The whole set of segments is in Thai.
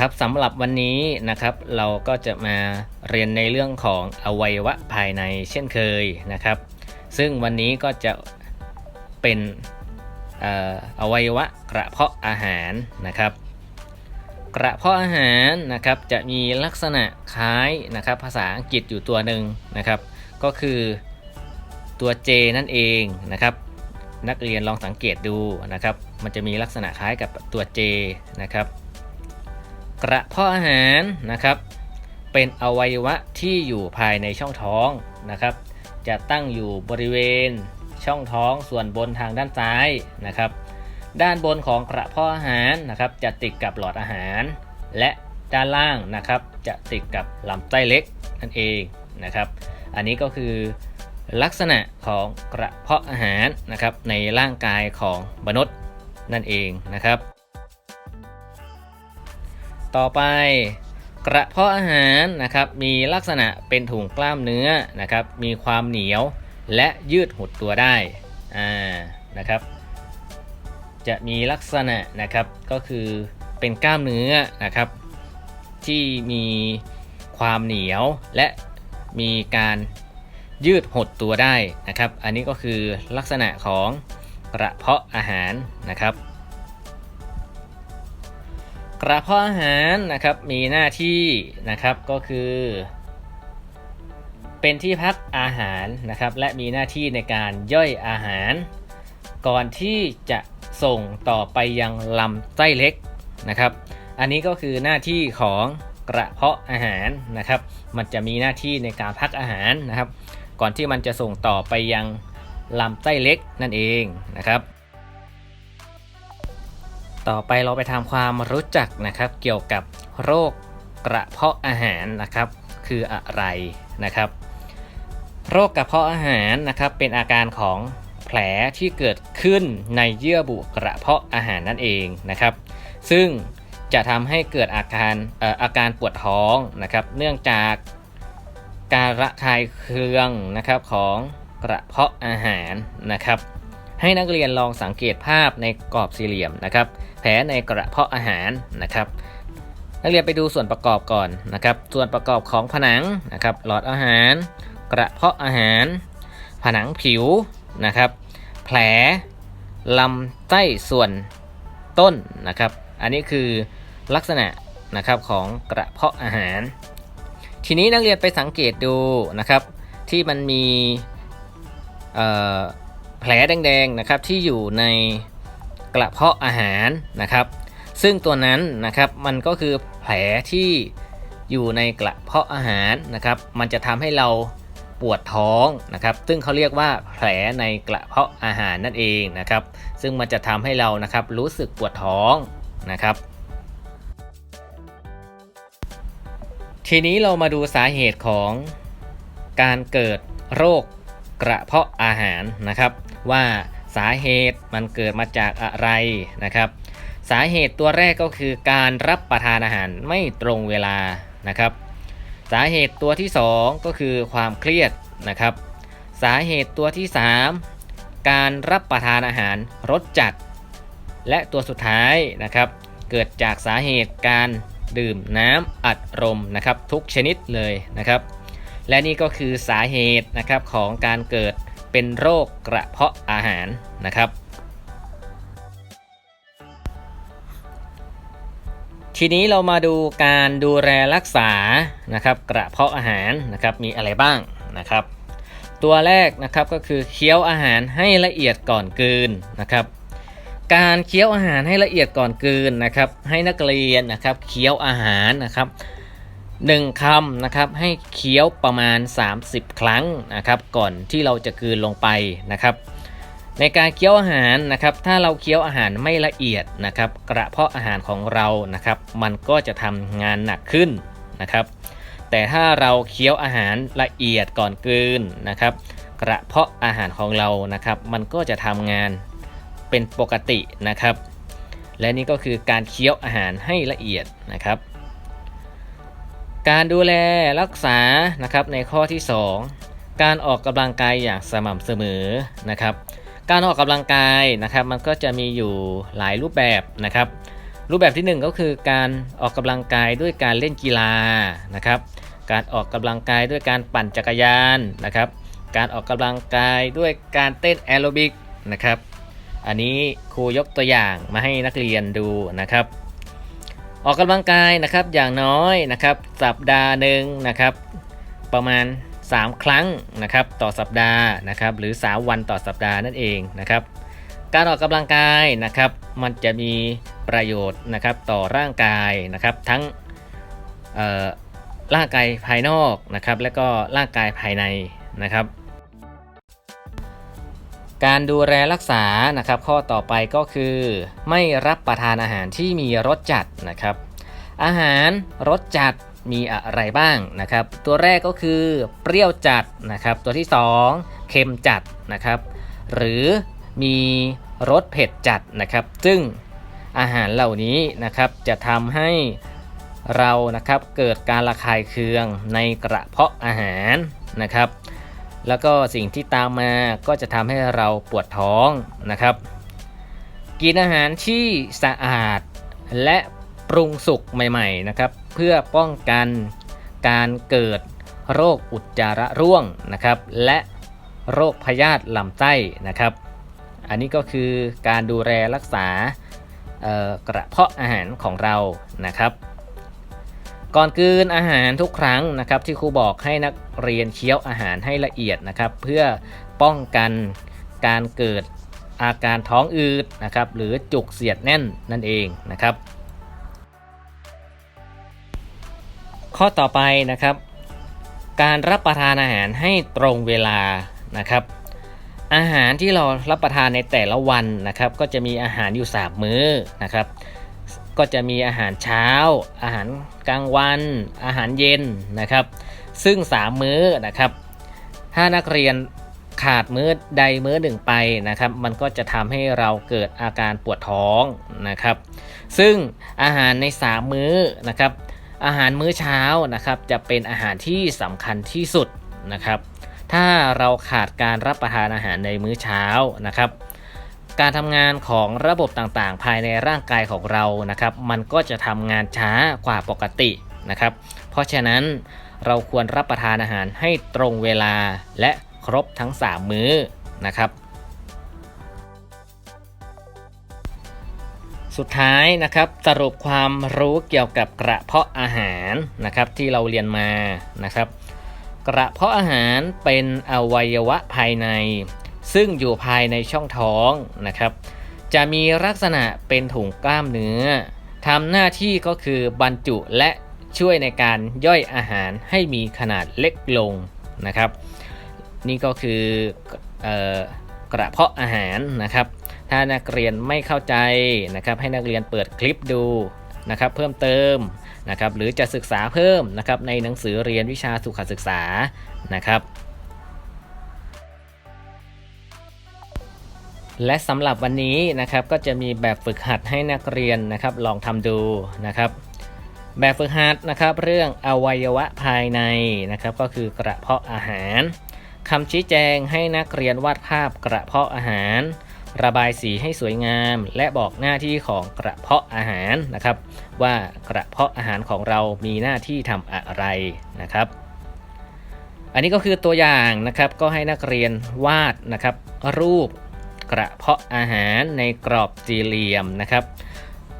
ครับสำหรับวันนี้นะครับเราก็จะมาเรียนในเรื่องของอวัยวะภายในเช่นเคยนะครับ ซึ่งวันนี้ก็จะเป็นเอ่ออวัยวะกระเพาะอาหารนะครับ กระเพาะอาหารนะครับจะมีลักษณะคล้ายนะครับภาษาอังกฤษอยู่ตัวหนึ่งนะครับ ก็คือตัว J นั่นเองนะครับ นักเรียนลองสังเกตดูนะครับ มันจะมีลักษณะคล้ายกับตัว J นะครับ กระเพาะอาหารนะครับ เป็นอวัยวะที่อยู่ภายในช่องท้องนะครับ จะตั้งอยู่บริเวณช่องท้องส่วนบนทางด้านซ้ายนะครับ ด้านบนของกระเพาะอาหารนะครับ จะติดกับหลอดอาหาร และด้านล่างนะครับ จะติดกับลำไส้เล็กนั่นเองนะครับ อันนี้ก็คือลักษณะของกระเพาะอาหารนะครับในร่างกายของมนุษย์นั่นเองนะครับ ต่อไปกระเพาะอาหารนะครับมีลักษณะเป็นถุงกล้ามเนื้อนะครับมีความเหนียวและยืดหดตัวได้อ่านะครับ จะมีลักษณะนะครับก็คือเป็นกล้ามเนื้อนะครับ ที่มีความเหนียวและมีการยืดหดตัวได้นะครับ อันนี้ก็คือลักษณะของกระเพาะอาหารนะครับ กระเพาะอาหารนะครับมีหน้าที่นะครับก็คือ เป็นที่พักอาหารนะครับ และมีหน้าที่ในการย่อยอาหาร ก่อนที่จะส่งต่อไปยังลำไส้เล็กนะครับ อันนี้ก็คือหน้าที่ของกระเพาะอาหารนะครับ มันจะมีหน้าที่ในการพักอาหารนะครับ ก่อนที่มันจะส่งต่อไปยังลำไส้เล็กนั่นเองนะครับ ต่อไปเราไปทำความรู้จักนะครับ เกี่ยวกับโรคกระเพาะอาหารนะครับ คืออะไรนะครับ โรคกระเพาะอาหารนะครับ เป็นอาการของแผลที่เกิดขึ้นในเยื่อบุกระเพาะอาหารนั่นเองนะครับ ซึ่งจะทำให้เกิดอาการอออาการปวดท้องนะครับ เนื่องจากการระคายเคืองนะครับของกระเพาะอาหารนะครับ ให้นักเรียนลองสังเกตภาพในกรอบสี่เหลี่ยมนะครับ แผลในกระเพาะอาหารนะครับ นักเรียนไปดูส่วนประกอบก่อนนะครับ ส่วนประกอบของผนังนะครับ หลอดอาหาร กระเพาะอาหาร ผนังผิวนะครับ แผลลำไส้ส่วนต้นนะครับ อันนี้คือลักษณะนะครับของกระเพาะอาหาร ทีนี้นักเรียนไปสังเกตดูนะครับ ที่มันมีเอ่อ ผลแดงๆนะครับที่อยู่ในกระเพาะอาหารนะครับ ซึ่งตัวนั้นนะครับมันก็คือแผลที่อยู่ในกระเพาะอาหารนะครับ มันจะทำให้เราปวดท้องนะครับ ซึ่งเขาเรียกว่าแผลในกระเพาะอาหารนั่นเองนะครับ ซึ่งมันจะทำให้เรานะครับรู้สึกปวดท้องนะครับ ทีนี้เรามาดูสาเหตุของการเกิดโรคกระเพาะอาหารนะครับ ว่าสาเหตุมันเกิดมาจากอะไรนะครับ สาเหตุตัวแรกก็คือการรับประทานอาหารไม่ตรงเวลานะครับ สาเหตุตัวที่ 2 ก็คือความเครียดนะครับ สาเหตุตัวที่ 3 การรับประทานอาหารรสจัด และตัวสุดท้ายนะครับ เกิดจากสาเหตุการดื่มน้ำอัดลมนะครับทุกชนิดเลยนะครับ และนี่ก็คือสาเหตุนะครับของการเกิด เป็นโรคกระเพาะอาหารนะครับ ทีนี้เรามาดูการดูแลรักษานะครับกระเพาะอาหารนะครับมีอะไรบ้างนะครับ ตัวแรกนะครับก็คือเคี้ยวอาหารให้ละเอียดก่อนกลืนนะครับการเคี้ยวอาหารให้ละเอียดก่อนกลืนนะครับ ให้นักเรียนนะครับเคี้ยวอาหารนะครับ หนึ่งคำนะครับให้เคี้ยวประมาณ 30 ครั้งนะครับ ก่อนที่เราจะกลืนลงไปนะครับ ในการเคี้ยวอาหารนะครับ ถ้าเราเคี้ยวอาหารไม่ละเอียดนะครับ กระเพาะอาหารของเรานะครับ มันก็จะทำงานหนักขึ้นนะครับ แต่ถ้าเราเคี้ยวอาหารละเอียดก่อนกลืนนะครับ กระเพาะอาหารของเรานะครับ มันก็จะทำงานเป็นปกตินะครับ และนี่ก็คือการเคี้ยวอาหารให้ละเอียดนะครับ การดูแลรักษานะครับในข้อที่ 2 การออกกำลังกายอย่างสม่ำเสมอนะครับ การออกกำลังกายนะครับ มันก็จะมีอยู่หลายรูปแบบนะครับ รูปแบบที่ 1 ก็คือการออกกำลังกายด้วยการเล่นกีฬานะครับ การออกกำลังกายด้วยการปั่นจักรยานนะครับ การออกกำลังกายด้วยการเต้นแอโรบิกนะครับ อันนี้ครูยกตัวอย่างมาให้นักเรียนดูนะครับ ออกกำลังกายนะครับอย่างน้อยนะครับสัปดาห์หนึ่งนะครับประมาณ 3 ครั้งนะครับต่อสัปดาห์นะครับหรือ 3 วันต่อสัปดาห์นั่นเองนะครับการออกกำลังกายนะครับมันจะมีประโยชน์นะครับต่อร่างกายนะครับทั้งร่างกายภายนอกนะครับและก็ร่างกายภายในนะครับ การดูแลรักษานะครับ ข้อต่อไปก็คือ ไม่รับประทานอาหารที่มีรสจัดนะครับ อาหารรสจัดมีอะไรบ้างนะครับ ตัวแรกก็คือเปรี้ยวจัดนะครับ ตัวที่ 2 เค็มจัดนะครับ หรือมีรสเผ็ดจัดนะครับ ซึ่งอาหารเหล่านี้นะครับจะทำให้เรานะครับเกิดการระคายเคืองในกระเพาะอาหารนะครับ แล้วก็สิ่งที่ตามมาก็จะทำให้เราปวดท้องนะครับ กินอาหารที่สะอาดและปรุงสุกใหม่ๆนะครับ เพื่อป้องกันการเกิดโรคอุจจาระร่วงนะครับ และโรคพยาธิลำไส้นะครับ อันนี้ก็คือการดูแลรักษากระเพาะอาหารของเรานะครับ ก่อนกืนอาหารทุกครั้งนะครับที่ครูบอกให้นักเรียนเคี้ยวอาหารให้ละเอียดนะครับ เพื่อป้องกันการเกิดอาการท้องอืดนะครับหรือจุกเสียดแน่นนั่นเองนะครับ ข้อต่อไปนะครับ การรับประทานอาหารให้ตรงเวลานะครับ อาหารที่เรารับประทานในแต่ละวันนะครับ ก็จะมีอาหารอยู่ 3 มื้อนะครับ ก็จะมีอาหารเช้า อาหารกลางวัน อาหารเย็นนะครับ ซึ่ง 3 มื้อนะครับ ถ้านักเรียนขาดมื้อใดมื้อหนึ่งไปนะครับ มันก็จะทำให้เราเกิดอาการปวดท้องนะครับ ซึ่งอาหารใน 3 มื้อนะครับ อาหารมื้อเช้านะครับจะเป็นอาหารที่สำคัญที่สุดนะครับ ถ้าเราขาดการรับประทานอาหารในมื้อเช้านะครับ การทำงานของระบบต่างๆ ภายในร่างกายของเรานะครับ มันก็จะทำงานช้ากว่าปกตินะครับ เพราะฉะนั้นเราควรรับประทานอาหารให้ตรงเวลาและครบทั้ง 3 มื้อนะครับ สุดท้ายนะครับสรุปความรู้เกี่ยวกับกระเพาะอาหารนะครับที่เราเรียนมานะครับ กระเพาะอาหารเป็นอวัยวะภายใน ซึ่งอยู่ภายในช่องท้องนะครับ จะมีลักษณะเป็นถุงกล้ามเนื้อทำหน้าที่ก็คือบรรจุและช่วยในการย่อยอาหารให้มีขนาดเล็กลงนะครับ นี่ก็คือเออกระเพาะอาหารนะครับ ถ้านักเรียนไม่เข้าใจนะครับให้นักเรียนเปิดคลิปดูนะครับเพิ่มเติมนะครับหรือจะศึกษาเพิ่มนะครับในหนังสือเรียนวิชาสุขศึกษานะครับ และสำหรับวันนี้นะครับก็จะมีแบบฝึกหัดให้นักเรียนนะครับลองทำดูนะครับ แบบฝึกหัดนะครับ เรื่องอวัยวะภายในนะครับ ก็คือกระเพาะอาหารคำชี้แจงให้นักเรียนวาดภาพกระเพาะอาหาร ระบายสีให้สวยงาม และบอกหน้าที่ของกระเพาะอาหารนะครับ ว่ากระเพาะอาหารของเรามีหน้าที่ทำอะไรนะครับ อันนี้ก็คือตัวอย่างนะครับก็ให้นักเรียนวาดนะครับ รูป กระเพาะอาหารในกรอบสี่เหลี่ยมนะครับ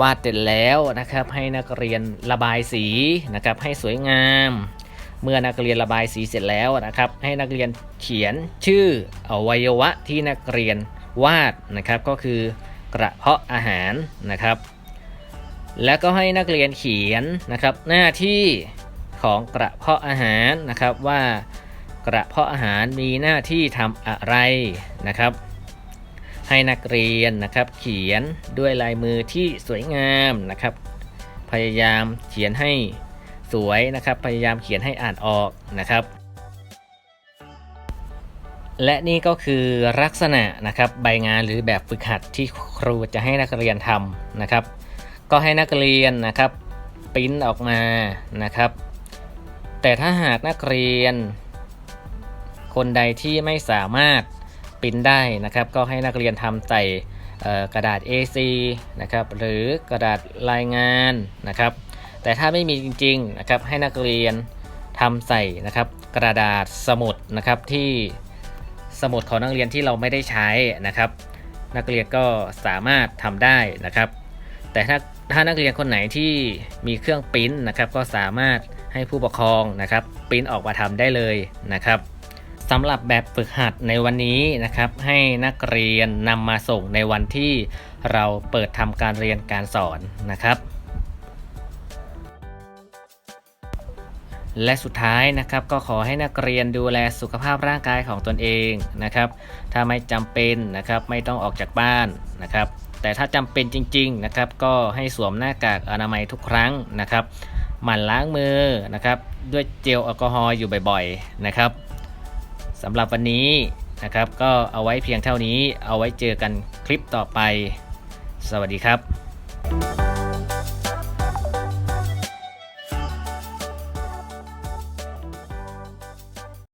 วาดเสร็จแล้วนะครับ ให้นักเรียนระบายสีนะครับ ให้สวยงาม เมื่อนักเรียนระบายสีเสร็จแล้วนะครับ ให้นักเรียนเขียนชื่ออวัยวะที่นักเรียนวาดนะครับ ก็คือกระเพาะอาหารนะครับ แล้วก็ให้นักเรียนเขียนนะครับ หน้าที่ของกระเพาะอาหารนะครับว่ากระเพาะอาหารมีหน้าที่ทำอะไรนะครับ ให้นักเรียนนะครับ เขียนด้วยลายมือที่สวยงามนะครับ พยายามเขียนให้สวยนะครับ พยายามเขียนให้อ่านออกนะครับ และนี่ก็คือลักษณะนะครับใบงานหรือแบบฝึกหัดที่ครูจะให้นักเรียนทำนะครับ ก็ให้นักเรียนนะครับปริ้นออกมานะครับ แต่ถ้าหากนักเรียน คนใดที่ไม่สามารถ ปริ้นได้นะครับ ก็ให้นักเรียนทำใส่กระดาษ A4 นะครับ หรือกระดาษรายงานนะครับ แต่ถ้าไม่มีจริงๆนะครับ ให้นักเรียนทำใส่นะครับ กระดาษสมุดนะครับที่สมุดของนักเรียนที่เราไม่ได้ใช้นะครับ นักเรียนก็สามารถทำได้นะครับ แต่ถ้าถ้านักเรียนคนไหนที่มีเครื่องปริ้นนะครับ ก็สามารถให้ผู้ปกครองนะครับปริ้นออกมาทำได้เลยนะครับ สำหรับแบบฝึกหัดในวันนี้นะครับ ให้นักเรียนนำมาส่งในวันที่เราเปิดทำการเรียนการสอนนะครับ และสุดท้ายนะครับก็ขอให้นักเรียนดูแลสุขภาพร่างกายของตนเองนะครับ ถ้าไม่จำเป็นนะครับไม่ต้องออกจากบ้านนะครับ แต่ถ้าจำเป็นจริง ๆนะครับ ก็ให้สวมหน้ากากอนามัยทุกครั้งนะครับหมั่นล้างมือนะครับ ด้วยเจลแอลกอฮอล์อยู่บ่อยๆนะครับ สำหรับวันนี้นะครับ ก็เอาไว้เพียงเท่านี้เอาไว้เจอกันคลิปต่อไป สวัสดีครับ